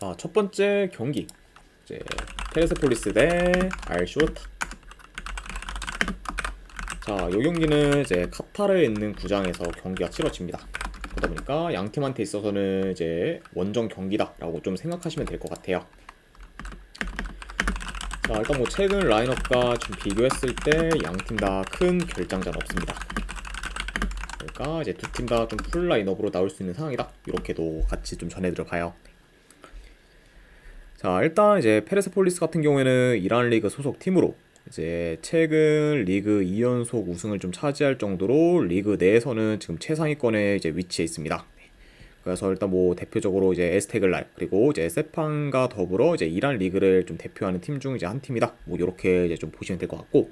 자, 첫 번째 경기. 이제 페르세폴리스 대 알쇼타. 자, 이 경기는 이제 카타르에 있는 구장에서 경기가 치러집니다. 그러다 보니까 양 팀한테 있어서는 이제 원정 경기다라고 좀 생각하시면 될 것 같아요. 자, 일단 뭐 최근 라인업과 좀 비교했을 때 양 팀 다 큰 결장자는 없습니다. 그러니까 이제 두 팀 다 좀 풀 라인업으로 나올 수 있는 상황이다. 이렇게도 같이 좀 전해드려 봐요. 자, 일단 이제 페르세폴리스 같은 경우에는 이란 리그 소속 팀으로 이제 최근 리그 2연속 우승을 좀 차지할 정도로 리그 내에서는 지금 최상위권에 이제 위치해 있습니다. 그래서 일단 뭐 대표적으로 이제 에스테글랄 그리고 이제 세판과 더불어 이제 이란 리그를 좀 대표하는 팀 중 이제 한 팀이다. 뭐 이렇게 이제 좀 보시면 될 것 같고.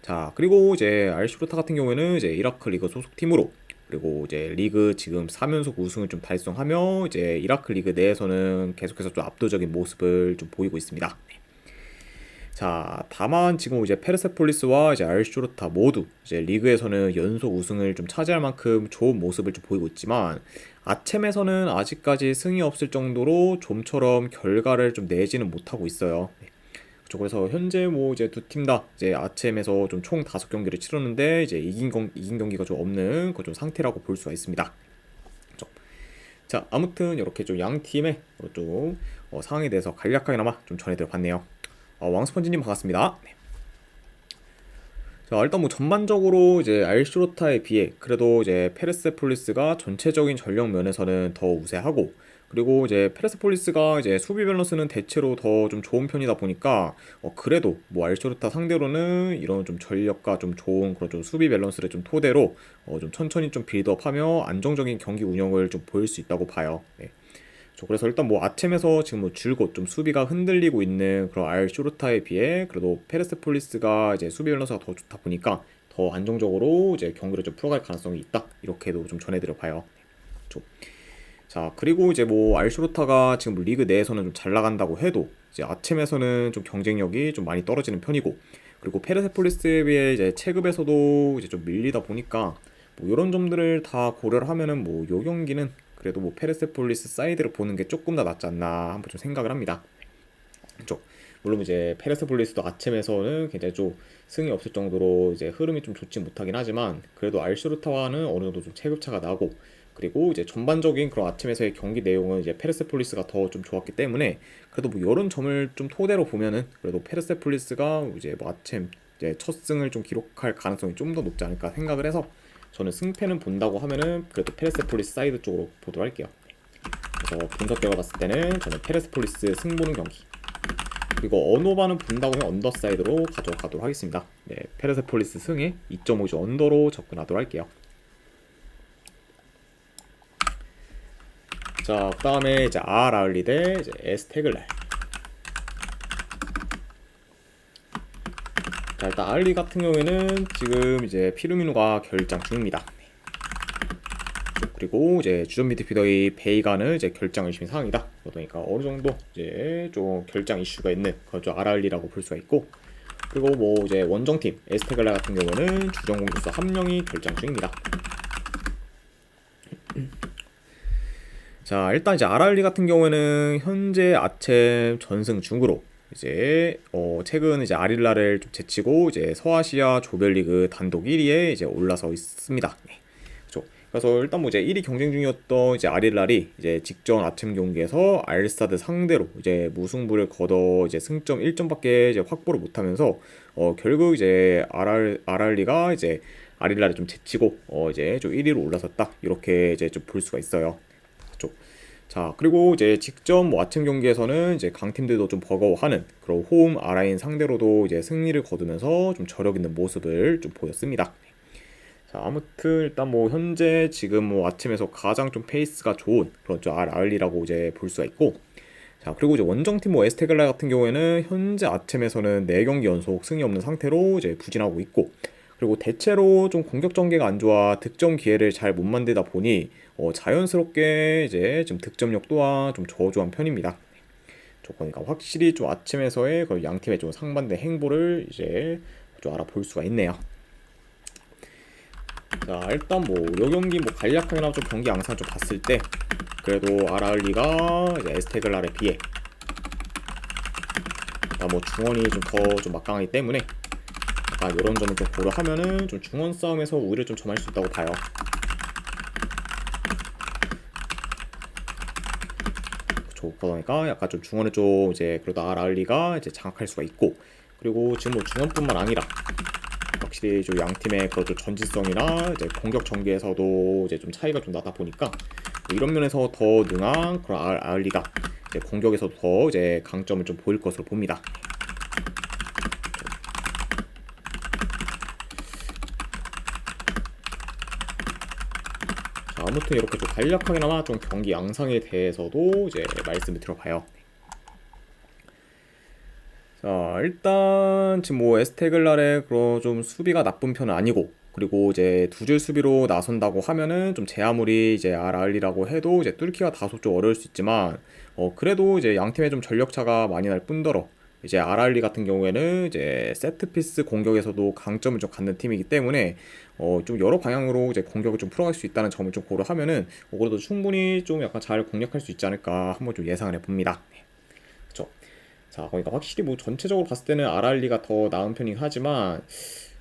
자, 그리고 이제 알슈르타 같은 경우에는 이제 이라크 리그 소속 팀으로 그리고 이제 리그 지금 3연속 우승을 좀 달성하며 이제 이라크 리그 내에서는 계속해서 좀 압도적인 모습을 좀 보이고 있습니다. 자, 다만 지금 이제 페르세폴리스와 이제 알슈르타 모두 이제 리그에서는 연속 우승을 좀 차지할 만큼 좋은 모습을 좀 보이고 있지만 아챔에서는 아직까지 승이 없을 정도로 좀처럼 결과를 좀 내지는 못하고 있어요. 네. 그래서 현재 뭐 이제 두 팀 다 이제 아챔에서 좀 총 다섯 경기를 치렀는데 이제 이긴 경 이긴 경기가 좀 없는 그 좀 상태라고 볼 수가 있습니다. 그렇죠. 자, 아무튼 이렇게 좀 양 팀의 좀 어, 상황에 대해서 간략하게나마 좀 전해드려 봤네요. 어, 왕스펀지님 반갑습니다. 네. 자, 일단 뭐 전반적으로 이제 알슈로타에 비해 그래도 이제 페르세폴리스가 전체적인 전력 면에서는 더 우세하고 그리고 이제 페르세폴리스가 이제 수비 밸런스는 대체로 더 좀 좋은 편이다 보니까 어 그래도 뭐 알슈르타 상대로는 이런 좀 전력과 좀 좋은 그런 좀 수비 밸런스를 좀 토대로 어 좀 천천히 좀 빌드업하며 안정적인 경기 운영을 좀 보일 수 있다고 봐요. 네. 그래서 일단 뭐 아침에서 지금 뭐 줄곧 좀 수비가 흔들리고 있는 그런 알쇼르타에 비해 그래도 페르세폴리스가 이제 수비 밸런스가 더 좋다 보니까 더 안정적으로 이제 경기를 좀 풀어갈 가능성이 있다 이렇게도 좀 전해드려 봐요. 좀. 자 그리고 이제 뭐 알쇼르타가 지금 리그 내에서는 좀 잘 나간다고 해도 이제 아침에서는 좀 경쟁력이 좀 많이 떨어지는 편이고 그리고 페르세폴리스에 비해 이제 체급에서도 이제 좀 밀리다 보니까 뭐 이런 점들을 다 고려를 하면은 뭐 요 경기는 그래도 뭐 페르세폴리스 사이드를 보는 게 조금 더 낫지 않나 한번 좀 생각을 합니다. 그렇죠. 물론 이제 페르세폴리스도 아침에서는 굉장히 좀 승이 없을 정도로 이제 흐름이 좀 좋지 못하긴 하지만 그래도 알슈르타와는 어느 정도 좀 체급차가 나고 그리고 이제 전반적인 그런 아침에서의 경기 내용은 이제 페르세폴리스가 더 좀 좋았기 때문에 그래도 뭐 이런 점을 좀 토대로 보면은 그래도 페르세폴리스가 이제 뭐 아침 이제 첫 승을 좀 기록할 가능성이 좀 더 높지 않을까 생각을 해서 저는 승패는 본다고 하면은 그래도 페르세폴리스 사이드 쪽으로 보도록 할게요. 그래서 분석 결과 봤을 때는 저는 페르세폴리스 승 보는 경기 그리고 언오바는 본다고 하면 언더 사이드로 가져가도록 하겠습니다. 네, 페르세폴리스 승에 2.5주 언더로 접근하도록 할게요. 자, 그 다음에 이제 아라울리 대 이제 에스테글랄. 자, 일단 아울리 같은 경우에는 지금 이제 피르미누가 결장 중입니다. 그리고 이제 주전 미드필더의 베이가는 이제 결장을 심인 상황이다. 그러니까 어느 정도 이제 좀 결장 이슈가 있는 좀 아랄리라고 볼 수가 있고 그리고 뭐 이제 원정팀 에스테글라 같은 경우는 주전 공격수 한 명이 결장 중입니다. 자 일단 이제 아랄리 같은 경우에는 현재 아챔 전승 중으로 이제 어 최근 이제 아릴라를 좀 제치고 이제 서아시아 조별리그 단독 1위에 이제 올라서 있습니다. 네. 그렇죠. 그래서 일단 뭐 이제 1위 경쟁 중이었던 이제 아릴랄이 이제 직전 아침 경기에서 알사드 상대로 이제 무승부를 거둬 이제 승점 1점밖에 이제 확보를 못하면서 어 결국 이제 아랄 아랄리가 이제 아릴라를 좀 제치고 어 이제 좀 1위로 올라섰다 이렇게 이제 좀 볼 수가 있어요. 자 그리고 이제 직접 뭐 아침 경기에서는 이제 강팀들도 좀 버거워하는 그런 홈 아라인 상대로도 이제 승리를 거두면서 좀 저력 있는 모습을 좀 보였습니다. 자 아무튼 일단 뭐 현재 지금 뭐 아침에서 가장 좀 페이스가 좋은 그런 좀 아알리라고 이제 볼 수가 있고 자 그리고 이제 원정팀 뭐 에스테글라 같은 경우에는 현재 아침에서는 4경기 연속 승이 없는 상태로 이제 부진하고 있고 그리고 대체로 좀 공격 전개가 안 좋아 득점 기회를 잘 못 만들다 보니 어, 자연스럽게 이제 좀 득점력 또한 좀 저조한 편입니다. 그러니까 확실히 좀 아침에서의 그양 팀의 좀 상반된 행보를 이제 좀 알아볼 수가 있네요. 자 일단 뭐요 경기 뭐 간략하게나 좀 경기 양상 좀 봤을 때 그래도 아라을리가 이제 에스테글랄에 비해 아, 뭐 중원이 좀더좀 막강하기 때문에 약간 이런 점을 좀 고려하면은 좀 중원 싸움에서 우위를 좀 점할 수 있다고 봐요. 그쵸. 그러니까 약간 좀 중원을 좀 이제 그래도 아라을리가 이제 장악할 수가 있고 그리고 지금 뭐 중원뿐만 아니라 확실히 좀 양 팀의 그런 좀 전지성이나 이제 공격 전개에서도 이제 좀 차이가 좀 나다 보니까 뭐 이런 면에서 더 능한 그런 아- 아을리가 이제 공격에서도 더 이제 강점을 좀 보일 것으로 봅니다. 자, 아무튼 이렇게 좀 간략하게나마 좀 경기 양상에 대해서도 이제 말씀을 드려봐요. 자, 일단 지금 뭐 에스테글랄의 그런 좀 수비가 나쁜 편은 아니고 그리고 이제 두 줄 수비로 나선다고 하면은 좀 제 아무리 이제 아라을리라고 해도 이제 뚫기가 다소 좀 어려울 수 있지만 어 그래도 이제 양 팀의 좀 전력 차가 많이 날 뿐더러 이제 아라을리 같은 경우에는 이제 세트 피스 공격에서도 강점을 좀 갖는 팀이기 때문에 어 좀 여러 방향으로 이제 공격을 좀 풀어갈 수 있다는 점을 좀 고려하면은 어 그래도 충분히 좀 약간 잘 공략할 수 있지 않을까 한번 좀 예상을 해봅니다. 그렇죠. 자, 그러니까 확실히 뭐 전체적으로 봤을 때는 아라을리가 더 나은 편이긴 하지만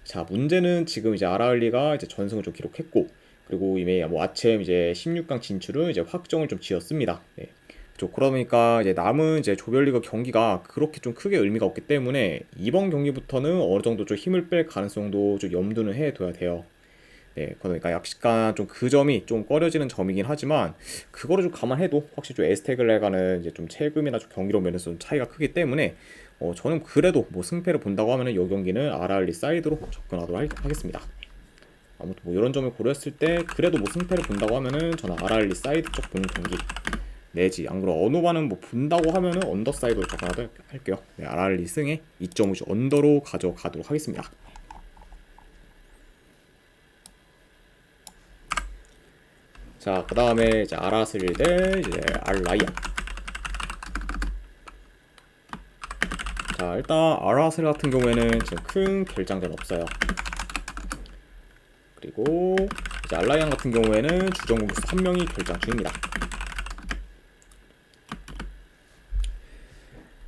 자, 문제는 지금 이제 아라을리가 이제 전승을 좀 기록했고 그리고 이미 뭐 아침 이제 16강 진출은 이제 확정을 좀 지었습니다. 네. 좀 그러다 보니까 이제 남은 이제 조별리그 경기가 그렇게 좀 크게 의미가 없기 때문에 이번 경기부터는 어느 정도 좀 힘을 뺄 가능성도 좀 염두는 해둬야 돼요. 네, 그러니까 약간 좀 그 점이 좀 꺼려지는 점이긴 하지만 그거를 좀 감안해도 확실히 좀 에스테글레가는 이제 좀 체급이나 좀 경기력 면에서 좀 차이가 크기 때문에 어 저는 그래도 뭐 승패를 본다고 하면은 이 경기는 아라알리 사이드로 접근하도록 할- 하겠습니다. 아무튼 뭐 이런 점을 고려했을 때 그래도 뭐 승패를 본다고 하면은 저는 아라알리 사이드 쪽 보는 경기 내지 안 그럼 언어반은 뭐 본다고 하면은 언더 사이드로 접근하도록 할게요. 네, 아라알리 승에 2.5주 언더로 가져가도록 하겠습니다. 자, 그 다음에 이제 아라슬 대 이제 알라이아. 자, 일단 아라슬 같은 경우에는 지금 큰 결장전 없어요. 그리고 이제 알라이안 같은 경우에는 주전 공격수 한 명이 결장 중입니다.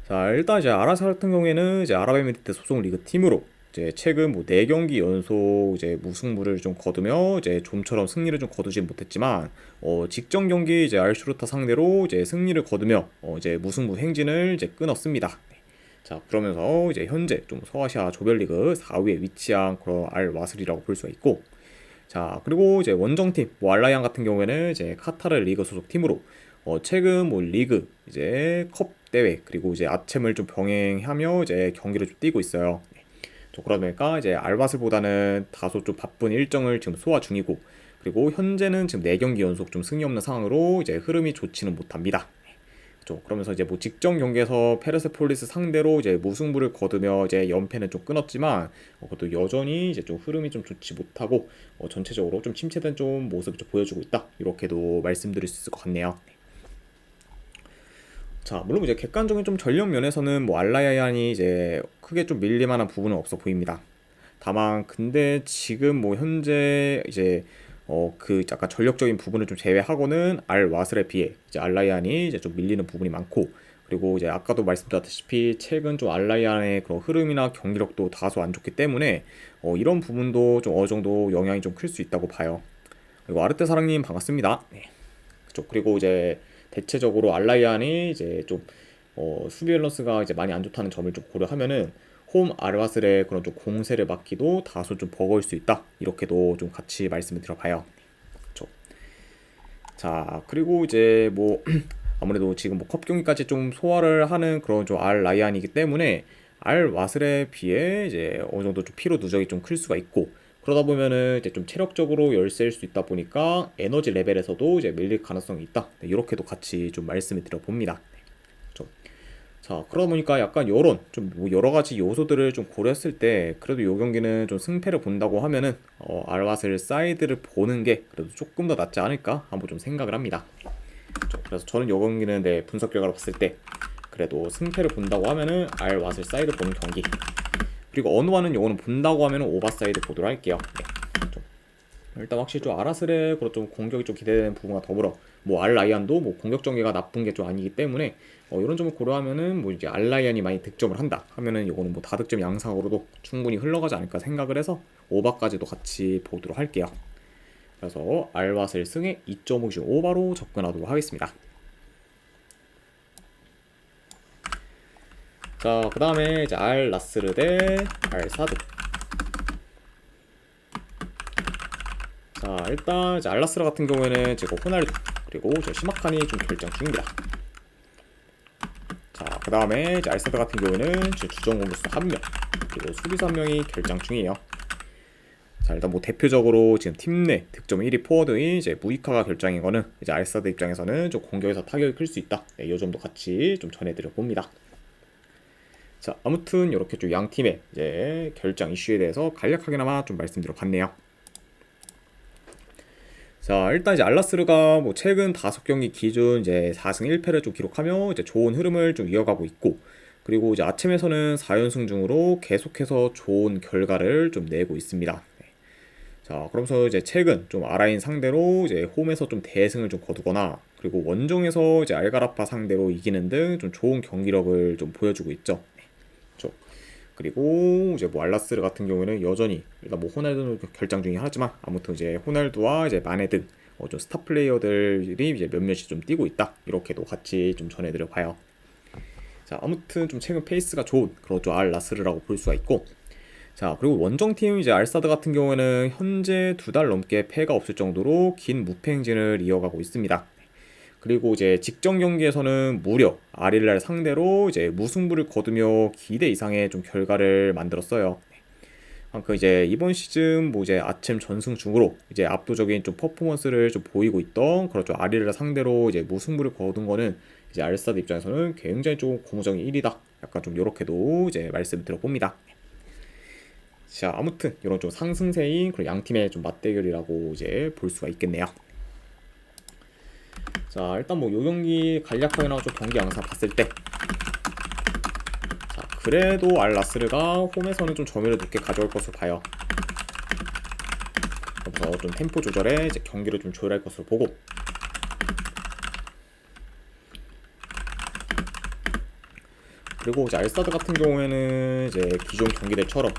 자, 일단 이제 아라슬 같은 경우에는 이제 아랍에미리트 소속 리그 팀으로 이제 최근 뭐 4경기 연속 이제 무승부를 좀 거두며 이제 좀처럼 승리를 좀 거두지 못했지만 어 직전 경기 이제 알슈르타 상대로 이제 승리를 거두며 어 이제 무승부 행진을 이제 끊었습니다. 네. 자 그러면서 이제 현재 좀 서아시아 조별리그 4위에 위치한 그런 알 와슬이라고 볼 수가 있고 자 그리고 이제 원정팀 뭐 알라이안 같은 경우에는 이제 카타르 리그 소속 팀으로 어 최근 뭐 리그 이제 컵 대회 그리고 이제 아챔을 좀 병행하며 이제 경기를 좀 뛰고 있어요. 그러다 보니까 이제 알바스보다는 다소 좀 바쁜 일정을 지금 소화 중이고 그리고 현재는 지금 4경기 연속 좀 승리 없는 상황으로 이제 흐름이 좋지는 못합니다. 좀 그러면서 이제 뭐 직전 경기에서 페르세폴리스 상대로 이제 무승부를 거두며 이제 연패는 좀 끊었지만 어, 그것도 여전히 이제 좀 흐름이 좀 좋지 못하고 어, 전체적으로 좀 침체된 좀 모습을 좀 보여주고 있다 이렇게도 말씀드릴 수 있을 것 같네요. 자, 물론 이제 객관적인 좀 전력 면에서는 뭐 알라야얀이 이제 크게 좀 밀릴 만한 부분은 없어 보입니다. 다만 근데 지금 뭐 현재 이제 어 그 약간 전력적인 부분을 좀 제외하고는 알 와슬에 비해 이제 알라얀이 이제 좀 밀리는 부분이 많고 그리고 이제 아까도 말씀드렸다시피 최근 좀 알라얀의 그런 흐름이나 경기력도 다소 안 좋기 때문에 어 이런 부분도 좀 어느 정도 영향이 좀 클 수 있다고 봐요. 그리고 아르테 사랑님 반갑습니다. 네. 그죠. 그리고 이제 대체적으로 알라이안이 이제 좀 어, 수비 밸런스가 이제 많이 안 좋다는 점을 좀 고려하면은 홈 아르바슬의 그런 좀 공세를 막기도 다소 좀 버거울 수 있다 이렇게도 좀 같이 말씀을 드려봐요. 그렇죠. 자 그리고 이제 뭐 아무래도 지금 뭐 컵 경기까지 좀 소화를 하는 그런 좀 알 라이안이기 때문에 알 와슬에 비해 이제 어느 정도 좀 피로 누적이 좀 클 수가 있고 그러다 보면은 이제 좀 체력적으로 열세일 수 있다 보니까 에너지 레벨에서도 이제 밀릴 가능성이 있다. 네, 이렇게도 같이 좀 말씀을 드려봅니다. 좀. 자, 그러다 보니까 약간 요런 좀뭐 여러 가지 요소들을 좀 고려했을 때 그래도 요 경기는 좀 승패를 본다고 하면은 어, 알왓을 사이드를 보는 게 그래도 조금 더 낫지 않을까 한번 좀 생각을 합니다. 좀 그래서 저는 요 경기는 내 분석 결과를 봤을 때 그래도 승패를 본다고 하면은 알왓을 사이드 보는 경기 그리고 어느와는 요거는 본다고 하면은 오버사이드 보도록 할게요. 네. 좀. 일단 확실히 좀 아라스레 그런 좀 공격이 좀 기대되는 부분과 더불어 뭐 알라이안도 뭐 공격 전개가 나쁜 게 좀 아니기 때문에 어, 이런 점을 고려하면은 뭐 이제 알라이안이 많이 득점을 한다 하면은 이거는 뭐 다득점 양상으로도 충분히 흘러가지 않을까 생각을 해서 오바까지도 같이 보도록 할게요. 그래서 알와슬 승에 2.5주 오바로 접근하도록 하겠습니다. 자, 그 다음에 이제 알 라스르 대 알사드. 자, 일단 이제 알라스르 같은 경우에는 지금 호날두 그리고 저 시마칸이 좀 결정 중입니다. 자, 그 다음에 이제 알사드 같은 경우에는 지금 주전 공격수 한 명, 그리고 수비수 한 명이 결정 중이에요. 자, 일단 뭐 대표적으로 지금 팀 내 득점 1위 포워드인 이제 무이카가 결정인 거는 이제 알사드 입장에서는 좀 공격에서 타격이 클 수 있다. 네, 이 점도 같이 좀 전해드려 봅니다. 자, 아무튼 이렇게 좀 양 팀의 이제 결정 이슈에 대해서 간략하게나마 좀 말씀드려 봤네요. 자, 일단 이제 알라스르가 뭐 최근 다섯 경기 기준 이제 4승 1패를 좀 기록하며 이제 좋은 흐름을 좀 이어가고 있고 그리고 이제 아침에서는 4연승 중으로 계속해서 좋은 결과를 좀 내고 있습니다. 네. 자, 그러면서 이제 최근 좀 아라인 상대로 이제 홈에서 좀 대승을 좀 거두거나 그리고 원정에서 이제 알가라파 상대로 이기는 등 좀 좋은 경기력을 좀 보여주고 있죠. 그리고 이제 뭐 알라스르 같은 경우에는 여전히 일단 뭐 호날두는 결장 중이긴 하지만 아무튼 이제 호날두와 이제 마네 등좀 어 스타 플레이어들이 이제 몇몇이 좀 뛰고 있다 이렇게도 같이 좀 전해드려 봐요. 자 아무튼 좀 최근 페이스가 좋은 그런 좀 알 라스르라고 볼 수가 있고 자 그리고 원정팀 이제 알사드 같은 경우에는 현재 두 달 넘게 패가 없을 정도로 긴 무패 행진을 이어가고 있습니다. 그리고 이제 직전 경기에서는 무려 아릴날 상대로 이제 무승부를 거두며 기대 이상의 좀 결과를 만들었어요. 그 이제 이번 시즌 뭐 이제 아침 전승 중으로 이제 압도적인 좀 퍼포먼스를 좀 보이고 있던 그렇죠 아리를 상대로 이제 무승부를 거둔 거는 이제 알사드 입장에서는 굉장히 좀 고무적인 일이다. 약간 좀 이렇게도 이제 말씀 들어봅니다. 자 아무튼 이런 좀 상승세인 그런 양 팀의 좀 맞대결이라고 이제 볼 수가 있겠네요. 자 일단 뭐 요 경기 간략하게 나좀 경기 양상 봤을 때 자, 그래도 알라스르가 홈에서는 좀 점유를 높게 가져올 것으로 봐요. 그래서 좀 템포 조절에 이제 경기를 좀 조율할 것으로 보고 그리고 이제 알사드 같은 경우에는 이제 기존 경기들처럼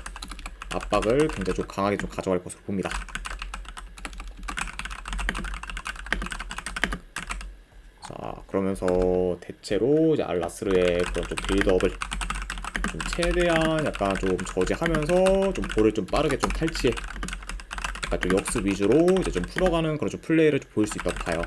압박을 굉장히 좀 강하게 좀 가져갈 것으로 봅니다. 그러면서 대체로 이제 알라스르의 그런 좀 빌드업을 좀 최대한 약간 좀 저지하면서 좀 볼을 좀 빠르게 좀 탈취해 약간 좀 역습 위주로 이제 좀 풀어가는 그런 좀 플레이를 좀 보일 수 있다고 봐요.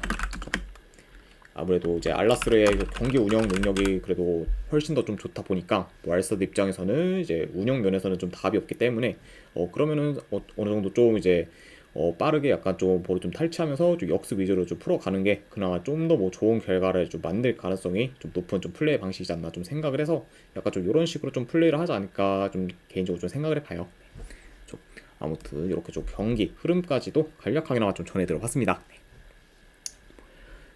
아무래도 이제 알라스르의 그 경기 운영 능력이 그래도 훨씬 더 좀 좋다 보니까 뭐 알사드 입장에서는 이제 운영 면에서는 좀 답이 없기 때문에 어 그러면은 어, 어느 정도 좀 이제 어, 빠르게 약간 좀 볼을 좀 탈취하면서 좀 역습 위주로 좀 풀어가는 게 그나마 좀 더 뭐 좋은 결과를 좀 만들 가능성이 좀 높은 좀 플레이 방식이지 않나 좀 생각을 해서 약간 좀 이런 식으로 좀 플레이를 하지 않을까 좀 개인적으로 좀 생각을 해봐요. 좀 아무튼 이렇게 좀 경기 흐름까지도 간략하게나마 좀 전해 들어봤습니다.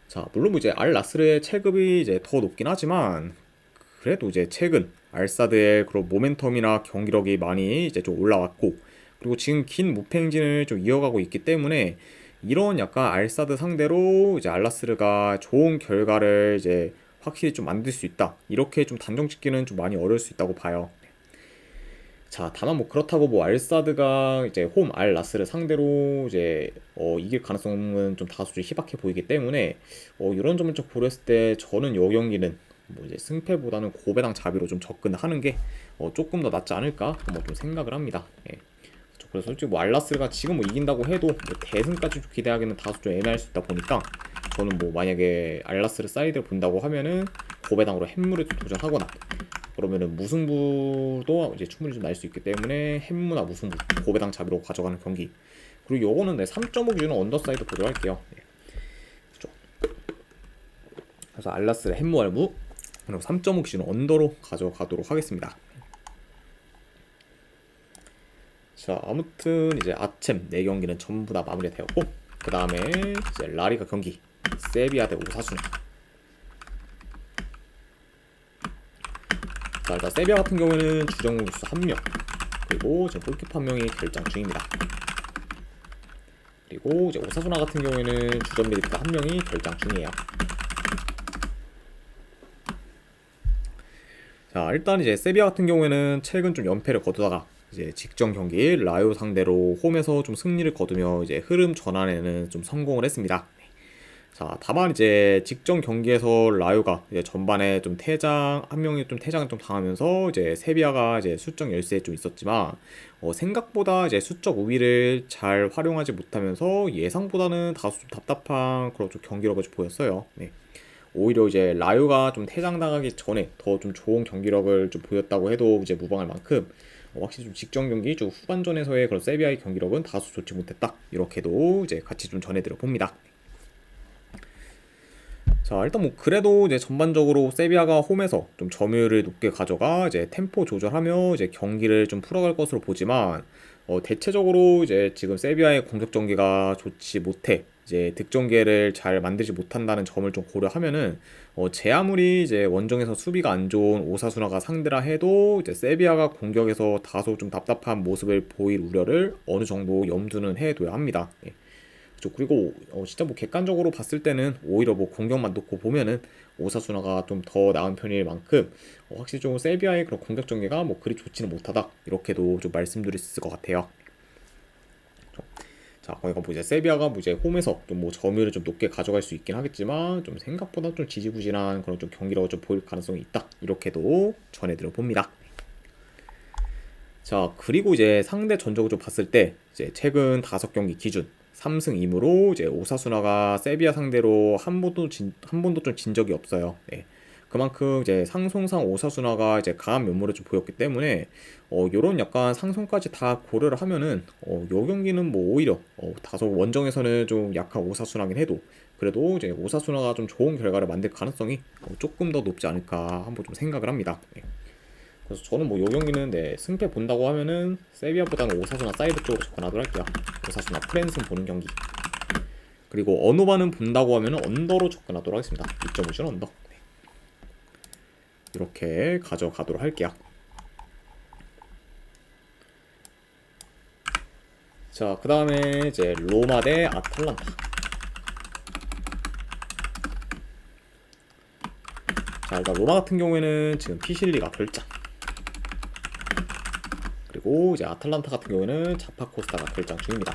자 물론 뭐 이제 알 라스르의 체급이 이제 더 높긴 하지만 그래도 이제 최근 알사드의 그런 모멘텀이나 경기력이 많이 이제 좀 올라왔고 그리고 지금 긴 무패 행진을 좀 이어가고 있기 때문에 이런 약간 알사드 상대로 이제 알라스르가 좋은 결과를 이제 확실히 좀 만들 수 있다. 이렇게 좀 단정 짓기는 좀 많이 어려울 수 있다고 봐요. 자, 다만 뭐 그렇다고 뭐 알사드가 이제 홈 알라스를 상대로 이제 어, 이길 가능성은 좀 다소 좀 희박해 보이기 때문에 어, 이런 점을 좀 고려했을 때 저는 이 경기는 뭐 이제 승패보다는 고배당 자비로 좀 접근하는 게 어, 조금 더 낫지 않을까 뭐좀 생각을 합니다. 예. 그래서 솔직히 뭐 알라스가 지금 뭐 이긴다고 해도 뭐 대승까지 좀 기대하기는 다소 좀 애매할 수 있다 보니까 저는 뭐 만약에 알라스를 사이드를 본다고 하면은 고배당으로 햄물에 좀 도전하거나 그러면은 무승부도 이제 충분히 좀 날 수 있기 때문에 햄무나 무승부 고배당 잡이로 가져가는 경기. 그리고 요거는 네, 3.5 기준은 언더사이드 보도록 할게요. 네. 그래서 알라스의 햄무 알무 그리고 3.5 기준 언더로 가져가도록 하겠습니다 자 아무튼 이제 아침 4경기는 전부 다 마무리되었고 그 다음에 이제 라리가 경기 세비야 대 오사수네 자 일단 세비야 같은 경우에는 주정 공수 1명 그리고 지금 골키퍼 한 명이 결장 중입니다 그리고 이제 오사수나 같은 경우에는 주전 미드필더 한 명이 결장 중이에요. 자 일단 이제 세비야 같은 경우에는 최근 좀 연패를 거두다가 이제 직전 경기 라요 상대로 홈에서 좀 승리를 거두며 이제 흐름 전환에는 좀 성공을 했습니다. 자 다만 이제 직전 경기에서 라요가 이제 전반에 좀 퇴장 한 명이 좀 퇴장을 좀 당하면서 이제 세비야가 이제 수적 열세에 좀 있었지만 어, 생각보다 이제 수적 우위를 잘 활용하지 못하면서 예상보다는 다소 좀 답답한 그런 좀 경기력을 좀 보였어요. 네. 오히려 이제 라요가 좀 퇴장당하기 전에 더 좀 좋은 경기력을 좀 보였다고 해도 이제 무방할 만큼 어, 확실히 좀 직전 경기 좀 후반전에서의 그런 세비야의 경기력은 다소 좋지 못했다 이렇게도 이제 같이 좀 전해드려 봅니다. 자 일단 뭐 그래도 이제 전반적으로 세비야가 홈에서 좀 점유율을 높게 가져가 이제 템포 조절하며 이제 경기를 좀 풀어갈 것으로 보지만 어 대체적으로 이제 지금 세비야의 공격 전개가 좋지 못해 이제 득점계를 잘 만들지 못한다는 점을 좀 고려하면은 어, 제 아무리 이제 원정에서 수비가 안 좋은 오사수나가 상대라 해도 이제 세비야가 공격에서 다소 좀 답답한 모습을 보일 우려를 어느 정도 염두는 해둬야 합니다. 예. 그렇죠. 그리고 어, 진짜 뭐 객관적으로 봤을 때는 오히려 뭐 공격만 놓고 보면은 오사수나가 좀 더 나은 편일 만큼 어, 확실히 좀 세비야의 그런 공격 전개가 뭐 그리 좋지는 못하다 이렇게도 좀 말씀드릴 수 있을 것 같아요. 그렇죠. 자, 거기가 뭐 이제 세비야가 뭐 이제 홈에서 좀 뭐 점유율을 좀 높게 가져갈 수 있긴 하겠지만 좀 생각보다 좀 지지부진한 그런 좀 경기력을 좀 보일 가능성이 있다 이렇게도 전해드려 봅니다. 자, 그리고 이제 상대 전적을 좀 봤을 때 이제 최근 다섯 경기 기준 3승 2무로 이제 오사수나가 세비야 상대로 한 번도 진, 한 번도 좀 진 적이 없어요. 네. 그만큼 이제 상송상 오사수나가 이제 강한 면모를 좀 보였기 때문에 어 요런 약간 상승까지 다 고려를 하면은 어요 경기는 뭐 오히려 어 다소 원정에서는 좀 약한 오사수나긴 해도 그래도 이제 오사수나가 좀 좋은 결과를 만들 가능성이 어 조금 더 높지 않을까 한번 좀 생각을 합니다. 네. 그래서 저는 뭐 요 경기는 네, 승패 본다고 하면은 세비야보다는 오사수나 사이드 쪽으로 접근하도록 할게요. 오사수나 프랜슨 보는 경기. 그리고 어노바는 본다고 하면은 언더로 접근하도록 하겠습니다. 2.5전 언더. 네. 이렇게 가져가도록 할게요. 자, 그 다음에 이제 로마 대 아탈란타. 자, 일단 로마 같은 경우에는 지금 피실리가 결장. 그리고 이제 아탈란타 같은 경우에는 자파코스타가 결장 중입니다.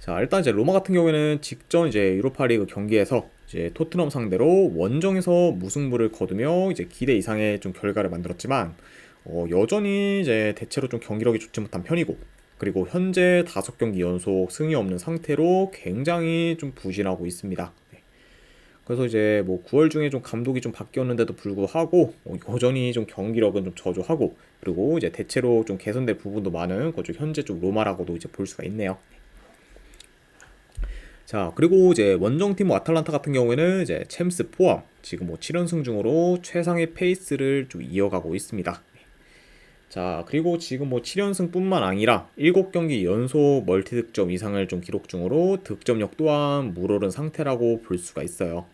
자, 일단 이제 로마 같은 경우에는 직전 이제 유로파리그 경기에서 이제 토트넘 상대로 원정에서 무승부를 거두며 이제 기대 이상의 좀 결과를 만들었지만 어, 여전히 이제 대체로 좀 경기력이 좋지 못한 편이고 그리고 현재 다섯 경기 연속 승이 없는 상태로 굉장히 좀 부진하고 있습니다. 네. 그래서 이제 뭐 9월 중에 좀 감독이 좀 바뀌었는데도 불구하고 어, 여전히 좀 경기력은 좀 저조하고 그리고 이제 대체로 좀 개선될 부분도 많은 그쪽 현재 좀 로마라고도 이제 볼 수가 있네요. 자, 그리고 이제 원정팀 아탈란타 같은 경우에는 이제 챔스 포함 지금 뭐 7연승 중으로 최상의 페이스를 좀 이어가고 있습니다. 자, 그리고 지금 뭐 7연승뿐만 아니라 7경기 연속 멀티 득점 이상을 좀 기록 중으로 득점력 또한 물오른 상태라고 볼 수가 있어요.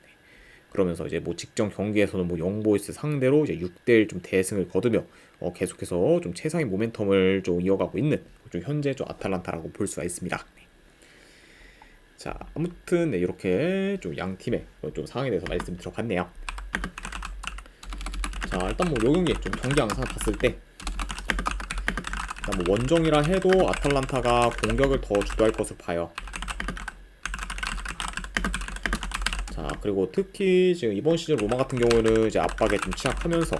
그러면서 이제 뭐 직전 경기에서는 뭐 영보이스 상대로 이제 6대1 좀 대승을 거두며 어 계속해서 좀 최상의 모멘텀을 좀 이어가고 있는 좀 현재 좀 아탈란타라고 볼 수가 있습니다. 자, 아무튼 네, 이렇게 좀 양 팀의 좀 상황에 대해서 말씀 들어봤네요. 자, 일단 뭐 요 경기 좀 경기 양상 봤을 때 일단 뭐 원정이라 해도 아탈란타가 공격을 더 주도할 것을 봐요. 자, 그리고 특히 지금 이번 시즌 로마 같은 경우에는 이제 압박에 좀 취약하면서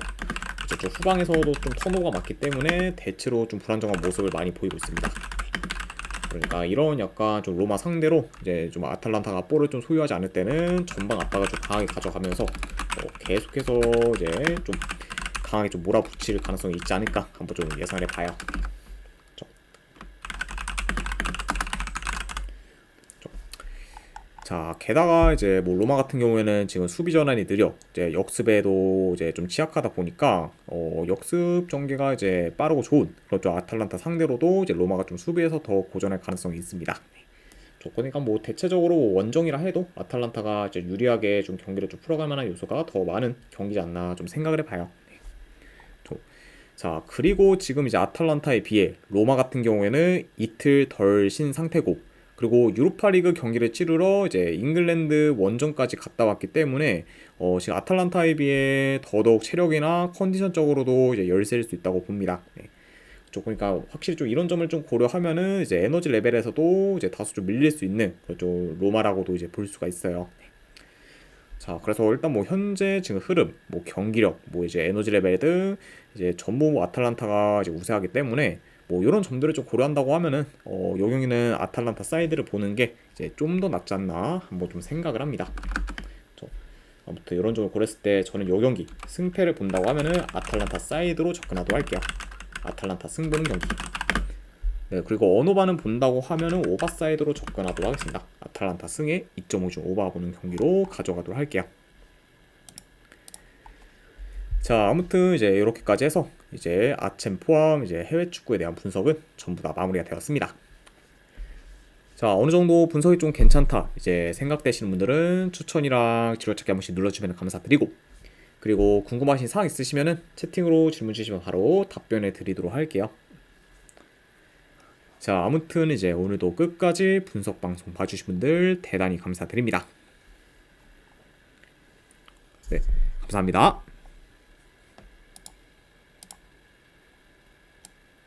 이제 좀 후방에서도 좀 턴오버가 많기 때문에 대체로 좀 불안정한 모습을 많이 보이고 있습니다. 그러니까 이런 약간 좀 로마 상대로 이제 좀 아탈란타가 볼을 좀 소유하지 않을 때는 전방 압박을 좀 강하게 가져가면서 어 계속해서 이제 좀 강하게 좀 몰아붙일 가능성이 있지 않을까 한번 좀 예상을 해봐요. 자, 게다가 이제 뭐 로마 같은 경우에는 지금 수비 전환이 느려 이제 역습에도 이제 좀 취약하다 보니까 어, 역습 전개가 이제 빠르고 좋은 그렇죠 아탈란타 상대로도 이제 로마가 좀 수비에서 더 고전할 가능성이 있습니다. 조건이니까 뭐 대체적으로 원정이라 해도 아탈란타가 이제 유리하게 좀 경기를 좀 풀어갈 만한 요소가 더 많은 경기지 않나 좀 생각을 해봐요. 자, 그리고 지금 이제 아탈란타에 비해 로마 같은 경우에는 이틀 덜신 상태고 그리고 유로파리그 경기를 치르러 이제 잉글랜드 원정까지 갔다 왔기 때문에 어, 지금 아탈란타에 비해 더더욱 체력이나 컨디션적으로도 이제 열세일 수 있다고 봅니다. 네. 좀 그러니까 확실히 좀 이런 점을 좀 고려하면은 이제 에너지 레벨에서도 이제 다소 좀 밀릴 수 있는 그좀 로마라고도 이제 볼 수가 있어요. 네. 자, 그래서 일단 뭐 현재 지금 흐름, 뭐 경기력, 뭐 이제 에너지 레벨 등 이제 전부 뭐 아탈란타가 이제 우세하기 때문에 뭐 이런 점들을 좀 고려한다고 하면은 어, 요 경기는 아탈란타 사이드를 보는 게 이제 좀 더 낫지 않나 한번 좀 생각을 합니다. 저, 아무튼 이런 점을 고렸을 때 저는 요 경기 승패를 본다고 하면은 아탈란타 사이드로 접근하도록 할게요. 아탈란타 승부는 경기. 네, 그리고 언오바는 본다고 하면은 오바 사이드로 접근하도록 하겠습니다. 아탈란타 승에 2.5중 오바 보는 경기로 가져가도록 할게요. 자, 아무튼 이제 이렇게까지 해서 이제 아챔 포함 이제 해외 축구에 대한 분석은 전부 다 마무리가 되었습니다. 자, 어느 정도 분석이 좀 괜찮다. 이제 생각되시는 분들은 추천이랑 지로찾기 한 번씩 눌러주면 감사드리고, 그리고 궁금하신 사항 있으시면은 채팅으로 질문 주시면 바로 답변해 드리도록 할게요. 자, 아무튼 이제 오늘도 끝까지 분석 방송 봐주신 분들 대단히 감사드립니다. 네, 감사합니다.